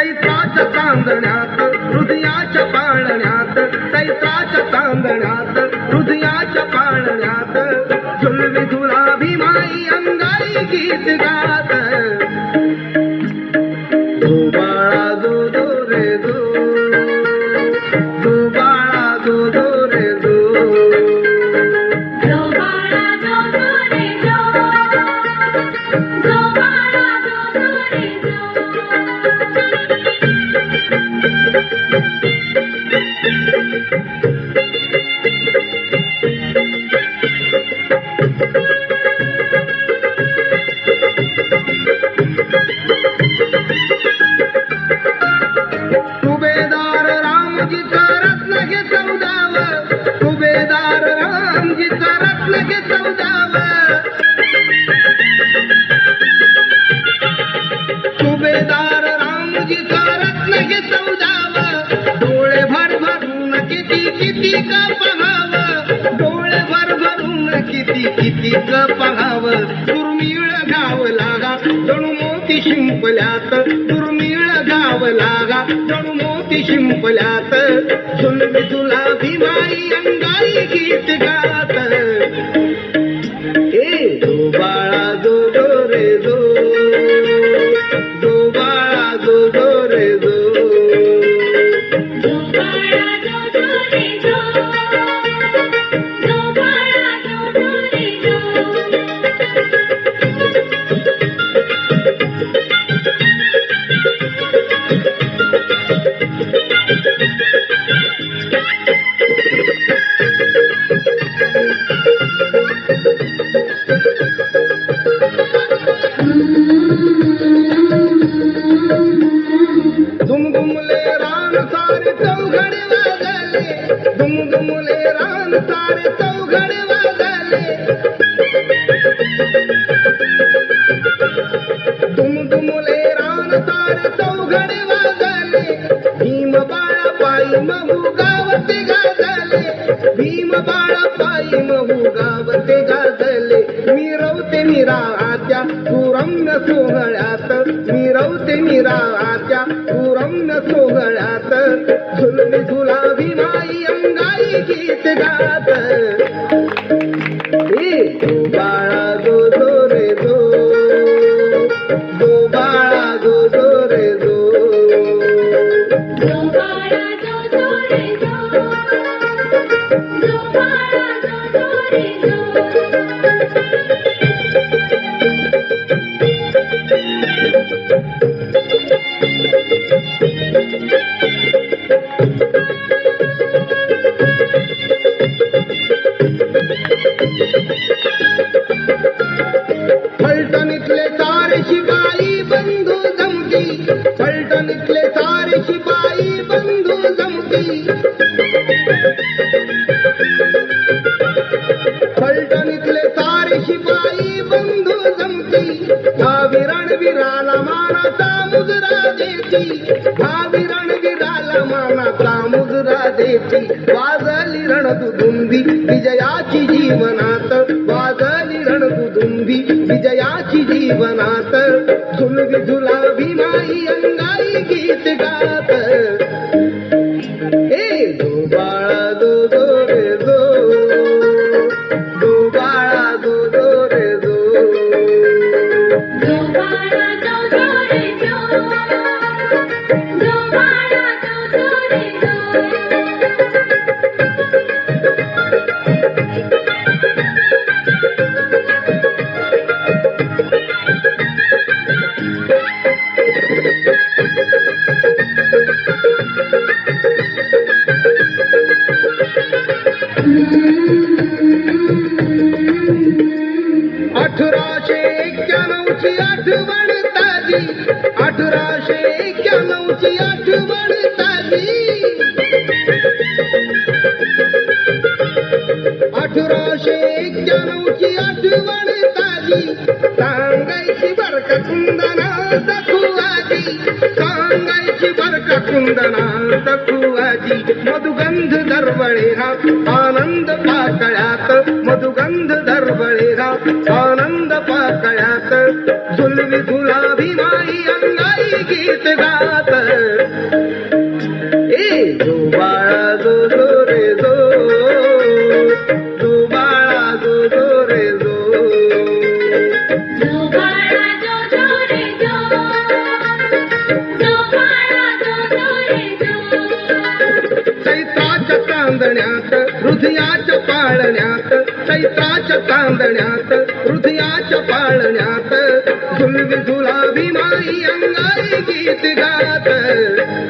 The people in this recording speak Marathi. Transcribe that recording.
चैत्राच्या चांदण्यात हृदयाच्या पाळण्यात चैत्राच्या चांदण्यात हृदयाच्या पाळण्यात झुलवी तुला भीमाई अंगाई गीत गात. किती किती दुर्मिळ गाव लागा जणू मोती शिंपल्यात. दुर्मिळ गाव लागा जणू मोती शिंपल्यात. तुला भीमाई अंगाई गीत गा वाजले रान तारे चौघडे वाजले दुमदुमले रान तारे चौघडे वाजले भीम बाळा पायी महू गावते गाजले. भीम बाळा पायी महू गावते गाजले. मिरवते मिराच्या पुरम्य सोहळ्यात. मिरवते मिराच्या पुरम्य सोहळ्यात. झुलमी झुला गीत गात वाजली रणवीराला मानाचा मुजरा देती वाजली रणदुदुंबी विजयाची जीवनात. वाजली रणदुदुंबी विजयाची जीवनात. झुलग झुलावी माई अंगाई गीत गात. ए दो बाळा दो दो अठराशे एक्क्याण्णवची आठवण ताजी. अठराशे एक्क्याण्णवची आठवण ताजी. अठराशे एक्क्याण्णवची आठवण ताजी. सांगायची बरका कुंदना सखुवाजी सांगायची बरका कुंदना सखुवाजी मधुगंध दरवळे हा झुलाभी माई अंगाई गीत गात. ए जो बाळा जो जो रे जो. जो बाळा जो जो रे जो. चैत्राच्या चांदण्यात हृदयाच्या पाळण्यात चैत्राच्या चांदण्यात हृदयाच्या पाळण्यात. अंगाई गीत गात